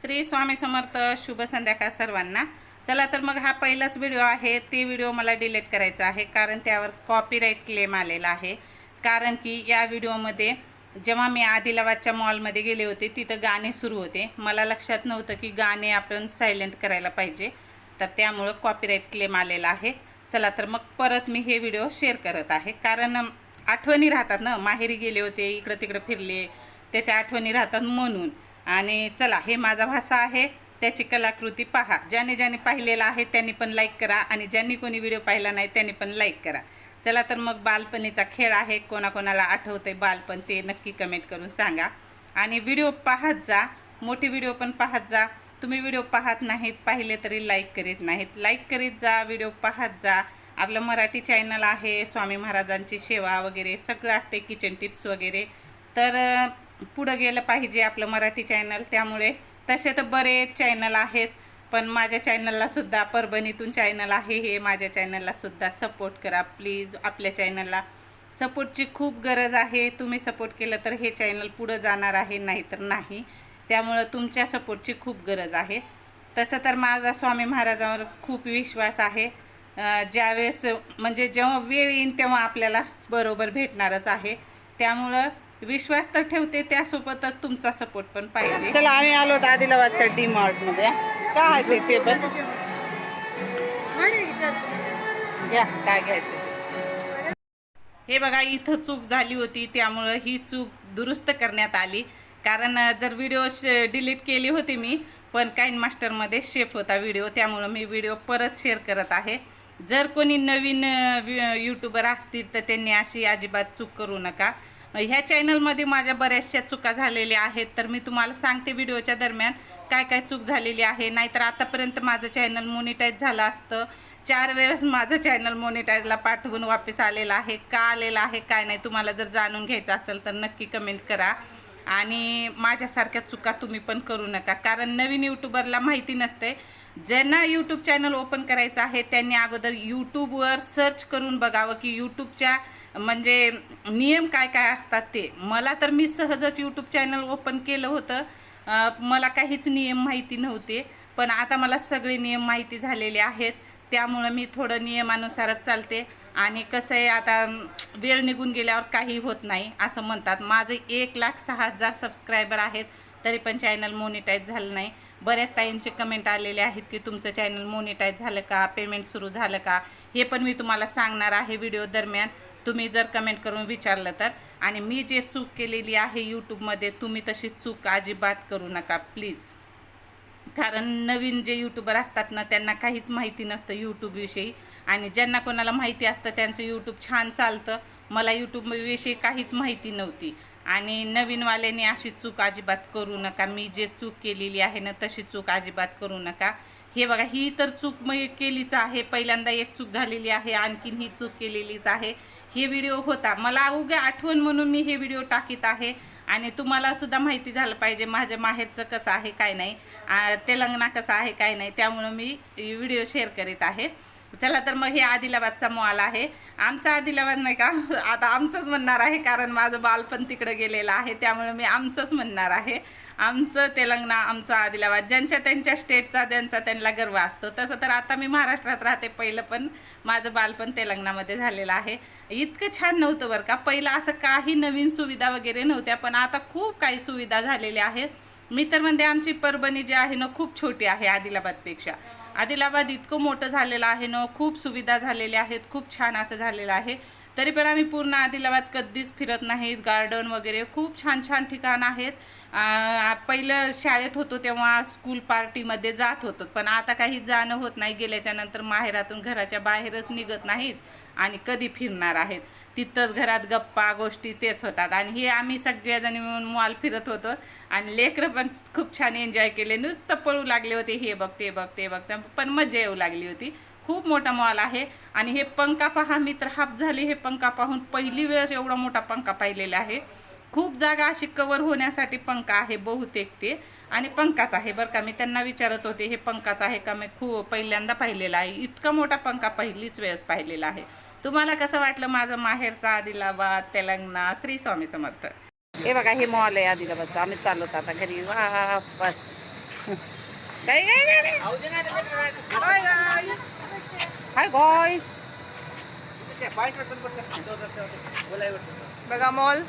श्री स्वामी समर्थ शुभ संध्याकाळ सर्वांना. चला तर मग हा पहिलाच व्हिडिओ आहे. ते व्हिडिओ मला डिलीट करायचा आहे कारण त्यावर कॉपीराईट क्लेम आलेला आहे. कारण की या व्हिडिओमध्ये जेव्हा मी आदिलाबादच्या मॉलमध्ये गेले होते तिथं गाणे सुरू होते. मला लक्षात नव्हतं की गाणे आपण सायलेंट करायला पाहिजे. तर त्यामुळं कॉपीराईट क्लेम आलेला आहे. चला तर मग परत मी हे व्हिडिओ शेअर करत आहे. कारण आठवणी राहतात ना माहेरी गेले होते इकडं तिकडं फिरले त्याच्या आठवणी राहतात म्हणून. आणि चला हे माझा भासा आहे त्याची कलाकृती पहा. ज्याने ज्याने पाहिलेला आहे त्यांनी पण लाईक करा आणि ज्यांनी कोणी व्हिडिओ पाहिला नाही त्यांनी पण लाईक करा. चला तर मग बालपणीचा खेळ आहे कोणाकोणाला आठवतंय बालपण ते नक्की कमेंट करून सांगा. आणि व्हिडिओ पाहत जा मोठी व्हिडिओ पण पाहत जा. तुम्ही व्हिडिओ पाहत नाहीत पाहिले तरी लाईक करीत नाहीत. लाईक करीत जा व्हिडिओ पाहत जा. आपलं मराठी चॅनल आहे स्वामी महाराजांची सेवा वगैरे सगळं असते किचन टिप्स वगैरे. तर पुढं गेलं पाहिजे आपलं मराठी चॅनल त्यामुळे तसे तर बरेच चॅनल आहेत पण माझ्या चॅनललासुद्धा परभणीतून चॅनल आहे हे माझ्या चॅनललासुद्धा सपोर्ट करा. प्लीज आपल्या चॅनलला सपोर्टची खूप गरज आहे. तुम्ही सपोर्ट केलं तर हे चॅनल पुढं जाणार आहे नाहीतर नाही. त्यामुळं तुमच्या सपोर्टची खूप गरज आहे. तसं तर माझा स्वामी महाराजांवर खूप विश्वास आहे. ज्यावेळेस म्हणजे जेव्हा वेळ येईन तेव्हा आपल्याला बरोबर भेटणारच आहे. त्यामुळं विश्वास तर ठेवते त्यासोबतच तुमचा सपोर्ट पण पाहिजे. चला आम्ही आलो आदिलाबादच्या डी मार्टमध्ये काय आहे ते या काय घ्यायचं? हे बघा इथं चूक झाली होती त्यामुळं ही चूक दुरुस्त करण्यात आली. कारण जर व्हिडिओ डिलीट केली होती मी पण काइन मास्टरमध्ये शेफ होता व्हिडिओ त्यामुळं मी व्हिडिओ परत शेअर करत आहे. जर कोणी नवीन यूट्यूबर असतील तर त्यांनी अशी अजिबात चूक करू नका. ह्या चॅनलमध्ये माझ्या बऱ्याचशा चुका झालेल्या आहेत तर मी तुम्हाला सांगते व्हिडिओच्या दरम्यान काय काय चूक झालेली आहे. नाहीतर आतापर्यंत माझं चॅनल मोनिटाईज झालं असतं. चार वेळेस माझं चॅनल मोनिटाईजला पाठवून वापस आलेलं आहे. का आलेलं आहे काय नाही तुम्हाला जर जाणून घ्यायचं असेल तर नक्की कमेंट करा. आणि माझ्यासारख्या चुका तुम्ही पण करू नका. कारण नवीन यूट्यूबरला माहिती नसते. ज्यांना यूट्यूब चॅनल ओपन करायचं आहे त्यांनी अगोदर यूट्यूबवर सर्च करून बघावं की यूट्यूबच्या म्हणजे नियम काय काय असतात ते. मला तर मी सहजच यूट्यूब चॅनल ओपन केलं होतं. मला काहीच नियम माहिती नव्हते पण आता मला सगळे नियम माहिती झालेले आहेत. त्यामुळं मी थोडं नियमानुसारच चालते. आणि कसं आहे आता वेळ निघून गेल्यावर काही होत नाही असं म्हणतात. माझं एक लाख सहा हजार सबस्क्रायबर आहेत तरी पण चॅनल मोनिटाईज झालं नाही. बऱ्याच ताईंचे कमेंट आलेले आहेत की तुमचं चॅनल मोनिटाईज झालं का? पेमेंट सुरू झालं का? हे पण मी तुम्हाला सांगणार आहे व्हिडिओ दरम्यान. तुम्ही जर कमेंट करून विचारलं तर. आणि मी जे चूक केलेली आहे यूट्यूबमध्ये तुम्ही तशी चूक अजिबात करू नका प्लीज कारण नवीन जे यूट्यूबर असतात ना त्यांना काहीच माहिती नसतं यूट्यूबविषयी आणि ज्यांना कोणाला माहिती असतं त्यांचं यूट्यूब छान चालतं. मला यूट्यूबविषयी काहीच माहिती नव्हती. आणि नवीनवाल्याने अशी चूक अजिबात करू नका. मी जे चूक केलेली आहे ना तशी चूक अजिबात करू नका. हे बघा ही तर चूक मग केलीच आहे. पहिल्यांदा एक चूक झालेली आहे आणखीन ही चूक केलेलीच आहे. हे व्हिडिओ होता. मला उग्या आठवण म्हणून मी हे व्हिडिओ टाकीत आहे. आणि तुम्हाला सुद्धा माहिती झालं पाहिजे माझ्या माहेरचं कसं आहे काय नाही. तेलंगणा कसं आहे काय नाही. त्यामुळं मी व्हिडिओ शेअर करीत आहे. चला तर मग हे आदिलाबादचा मॉल आहे. आमचा आदिलाबाद नाही का? आता आमचंच म्हणणार आहे कारण माझं बालपण तिकडं गेलेलं आहे त्यामुळे मी आमचंच म्हणणार आहे. आमचं तेलंगणा आमचा आदिलाबाद ज्यांच्या त्यांच्या स्टेटचा ज्यांचा त्यांना गर्व असतो. तसं तर आता मी महाराष्ट्रात राहते. पहिलं पण माझं बालपण तेलंगणामध्ये झालेलं आहे. इतकं छान नव्हतं बरं का? पहिलं असं काही नवीन सुविधा वगैरे नव्हत्या पण आता खूप काही सुविधा झालेल्या आहेत. मी तर म्हणते आमची परभणी जी आहे ना खूप छोटी आहे आदिलाबादपेक्षा. आदिलाबाद इतकं मोठं झालेलं आहे ना खूप सुविधा झालेल्या आहेत खूप छान असं झालेलं आहे. तरी पण आम्ही पूर्ण आदिलाबाद कधीच फिरत नाहीत गार्डन वगैरे खूप छान छान ठिकाण आहेत. पहिलं शाळेत होतो तेव्हा स्कूल पार्टीमध्ये जात होतो पण आता काही जाणं होत नाही. गेल्याच्यानंतर माहेरातून घराच्या बाहेरच निघत नाहीत. आणि कधी फिरणार आहेत. तिथंच घरात गप्पा गोष्टी तेच होतात. आणि हे आम्ही सगळेजणी मिळून मॉल फिरत होतो. आणि लेकरं पण खूप छान एन्जॉय केले. नुसतं पळू लागले होते. हे बघ ते बघ ते बघ. पण मजा येऊ लागली होती. खूप मोठा मॉल आहे. आणि हे पंखा पहा मी तर हाप झाले हे पंखा पाहून. पहिली वेळेस एवढा मोठा पंखा पाहिलेला आहे. खूप जागा अशी कवर होण्यासाठी पंखा आहे बहुतेक ते. आणि पंखाच आहे बरं का. मी त्यांना विचारत होते हे पंखाच आहे का? मी खूप पहिल्यांदा पाहिलेला आहे. इतका मोठा पंखा पहिलीच वेळेस पाहिलेला आहे. तुम्हाला कसं वाटलं माझं माहेरचा आदिलाबाद तेलंगणा श्री स्वामी समर्थ? हे बघा हे मॉल आहे आदिलाबादचं. आम्ही चालवतो आता घरी. वापस. काय हाय बॉयज बघा मॉल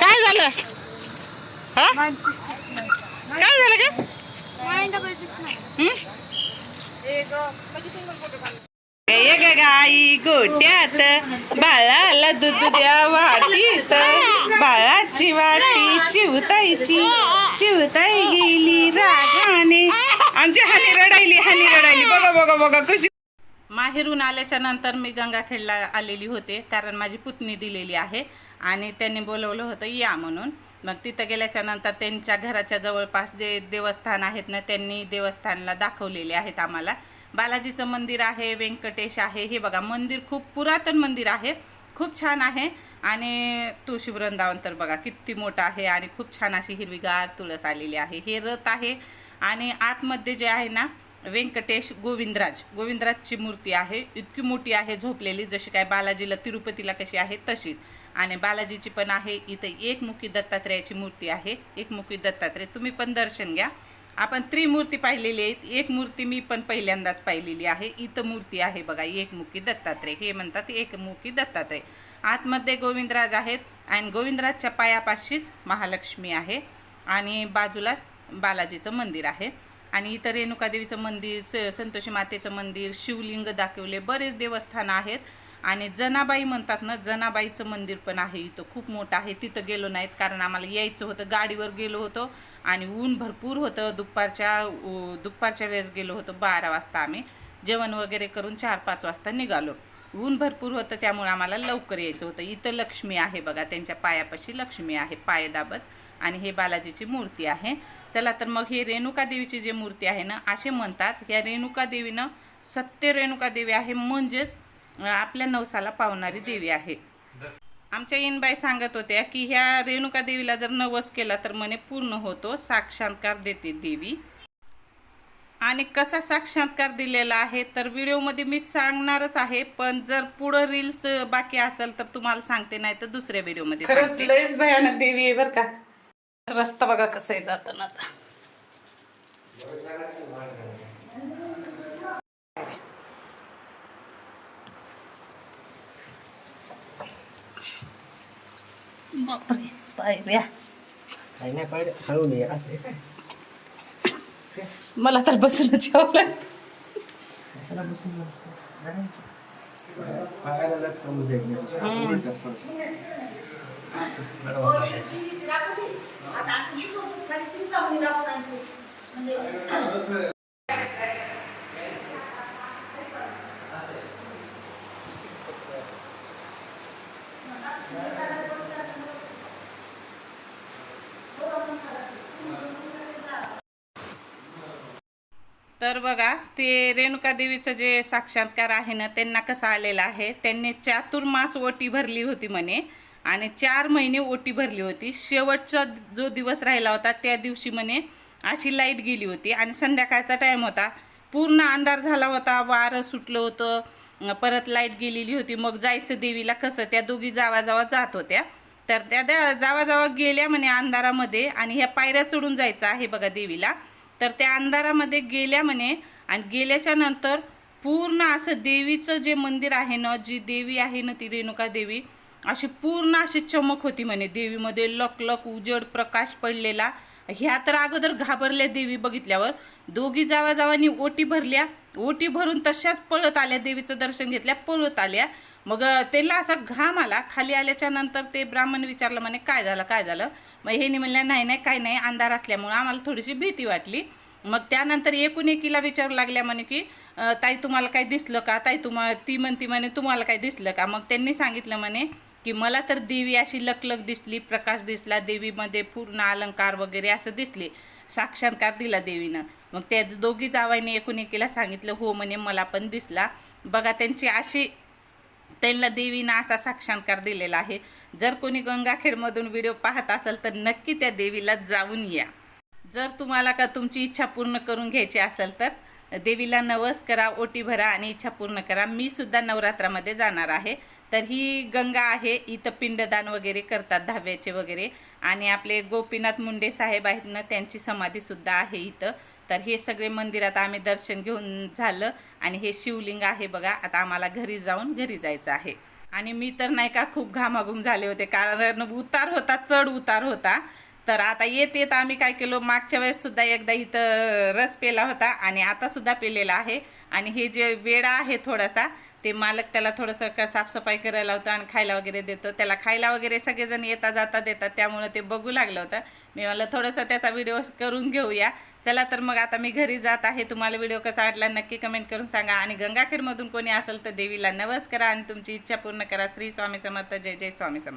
काय झालं? काय झालं का गाई गोट्यात बाळाला दूध द्या वाटीत बाळाची वाटी चिवतायची चिवताई गेली रागाने. आमची हानी रडायली हानी रडायली. बघा बघा बघा कशी माहेरून आल्याच्यानंतर मी गंगाखेडला आलेली होते कारण माझी पुतणी दिलेली आहे. आणि त्यांनी बोलवलं होतं या म्हणून. मग तिथं गेल्याच्यानंतर त्यांच्या घराच्या जवळपास जे देवस्थान आहेत ना त्यांनी देवस्थानला दाखवलेले आहेत आम्हाला. बालाजीचं मंदिर आहे व्यंकटेश आहे हे बघा मंदिर खूप पुरातन मंदिर आहे खूप छान आहे. आणि तुळशी वृंदावन तर बघा किती मोठं आहे आणि खूप छान अशी हिरवीगार तुळस आलेली आहे. हे रथ आहे आणि आतमध्ये जे आहे ना व्यंकटेश गोविंदराज गोविंदराजची मूर्ती आहे. इतकी मोठी आहे झोपलेली जशी काय बालाजीला तिरुपतीला कशी आहे तशीच. आणि बालाजीची पण आहे इथं एकमुखी दत्तात्रेयाची मूर्ती आहे. एकमुखी दत्तात्रेय तुम्ही पण दर्शन घ्या. आपण त्रिमूर्ती पाहिलेली आहेत. एक मूर्ती मी पण पहिल्यांदाच पाहिलेली आहे. इथं मूर्ती आहे बघा एकमुखी दत्तात्रेय. हे म्हणतात एकमुखी दत्तात्रेय. आतमध्ये गोविंदराज आहेत आणि गोविंदराजच्या पायापाशीच महालक्ष्मी आहे आणि बाजूला बालाजीचं मंदिर आहे. आणि इथं रेणुकादेवीचं मंदिर स संतोषी मातेचं मंदिर शिवलिंग दाखवले. बरेच देवस्थानं आहेत. आणि जनाबाई म्हणतात ना जनाबाईचं मंदिर पण आहे इथं. खूप मोठं आहे. तिथं गेलो नाहीत कारण आम्हाला यायचं होतं. गाडीवर गेलो होतो आणि ऊन भरपूर होतं. दुपारच्या दुपारच्या वेळेस गेलो होतो. बारा वाजता आम्ही. जेवण वगैरे करून चार पाच वाजता निघालो. ऊन भरपूर होतं त्यामुळे आम्हाला लवकर यायचं होतं. इथं लक्ष्मी आहे बघा. त्यांच्या पायापाशी लक्ष्मी आहे. पाय दाबत आणि हे बालाजीची मूर्ती आहे. चला तर मग हे रेणुका देवीची जी मूर्ती आहे ना असे म्हणतात. ह्या रेणुका देवीनं सत्य रेणुका देवी आहे. म्हणजेच आपल्या नवसाला पावणारी देवी आहे. आमच्या इनबाई सांगत होत्या की ह्या रेणुका देवीला जर नवस केला तर म्हणे पूर्ण होतो साक्षात्कार देते देवी. आणि कसा साक्षात्कार दिलेला आहे तर व्हिडिओमध्ये मी सांगणारच आहे पण जर पुढं रील्स बाकी असेल तर तुम्हाला सांगते नाही तर दुसऱ्या व्हिडिओमध्ये खरंच लयच भयानक देवी आहे बर का. रस्ता बघा कसं आहे जाताना आता. बापरे पायऱ्या काही नाही पाहिजे हळू ये असं आहे काय मला तर बसूनच यावं लागतं कशाला बसून बसतो? नाही. पायाला लक्ष करू देत नाही. असं बरं वाटतं. तर बघा ते रेणुका देवीचं जे साक्षात्कार आहे ना त्यांना कसं आलेलं आहे? त्यांनी चातुर्मास ओटी भरली होती म्हणे आणि चार महिने ओटी भरली होती. शेवटचा जो दिवस राहिला होता त्या दिवशी म्हणे अशी लाइट गेली होती आणि संध्याकाळचा टाईम होता. पूर्ण अंधार झाला होता वारं सुटलं होतं परत लाइट गेलेली होती. मग जायचं देवीला कसं? त्या दोघी जावा जावा जात होत्या. तर त्या त्या जावा जावा गेल्या म्हणे अंधारामध्ये आणि ह्या पायऱ्या चढून जायचं आहे बघा देवीला. तर त्या अंधारामध्ये गेल्या म्हणे आणि गेल्याच्यानंतर पूर्ण असं देवीचं जे मंदिर आहे ना जी देवी आहे ना ती रेणुका देवी अशी पूर्ण अशी चमक होती म्हणे देवीमध्ये. लक लक उजड प्रकाश पडलेला. ह्या तर अगोदर घाबरल्या देवी बघितल्यावर. दोघी जावा जावानी ओटी भरल्या. ओटी भरून तशाच पळत आल्या देवीचं दर्शन घेतल्या पळत आल्या. मग त्याला असा घाम आला. खाली आल्याच्यानंतर ते ब्राह्मण विचारलं म्हणे काय झालं काय झालं? मग हे म्हणलं नाही नाही काय नाही अंधार असल्यामुळं आम्हाला थोडीशी भीती वाटली. मग त्यानंतर एकूण एकीला विचारू लागल्या म्हणे की ताई तुम्हाला काय दिसलं का? ताई तुम्हाला ती म्हणती म्हणे तुम्हाला काय दिसलं का? मग त्यांनी सांगितलं म्हणे की मला तर देवी अशी लकलक दिसली प्रकाश दिसला देवीमध्ये पूर्ण अलंकार वगैरे असं दिसले साक्षात्कार दिला देवीनं. मग त्या दोघी जावाईने एकूण एकीला सांगितलं हो म्हणे मला पण दिसला. बघा त्यांची अशी त्यांना देवीनं असा साक्षात्कार दिलेला आहे. जर कोणी गंगाखेडमधून व्हिडिओ पाहत असेल तर नक्की त्या देवीला जाऊन या. जर तुम्हाला का तुमची इच्छा पूर्ण करून घ्यायची असेल तर देवीला नवस करा ओटी भरा आणि इच्छा पूर्ण करा. मी सुद्धा नवरात्रामध्ये जाणार आहे. तर ही गंगा आहे. इथं पिंडदान वगैरे करतात दहाव्याचे वगैरे. आणि आपले गोपीनाथ मुंडे साहेब आहेत ना त्यांची समाधीसुद्धा आहे इथं. तर हे सगळे मंदिरात आम्ही दर्शन घेऊन झालं. आणि हे शिवलिंग आहे बघा आता आम्हाला घरी जाऊन घरी जायचं आहे. आणि मी तर नाही का खूप घामाघूम झाले होते कारण उतार होता चढ उतार होता. तर आता येत येत आम्ही काय केलो मागच्या वेळेस सुद्धा एकदा इथं रस पेला होता आणि आता सुद्धा पेलेला आहे. आणि हे जे वेडा आहे थोडासा ते मालक त्याला थोडंसं का साफसफाई करायला होतं आणि खायला वगैरे देतो. त्याला खायला वगैरे सगळेजण येता जाता देतात. त्यामुळं ते बघू लागलं होतं. मी मला थोडंसं त्याचा व्हिडिओ करून घेऊया. चला तर मग आता मी घरी जात आहे. तुम्हाला व्हिडिओ कसा वाटला नक्की कमेंट करून सांगा. आणि गंगाखेडमधून कोणी असेल तर देवीला नवस करा आणि तुमची इच्छा पूर्ण करा. श्री स्वामी समर्थ. जय जय स्वामी समर्थ.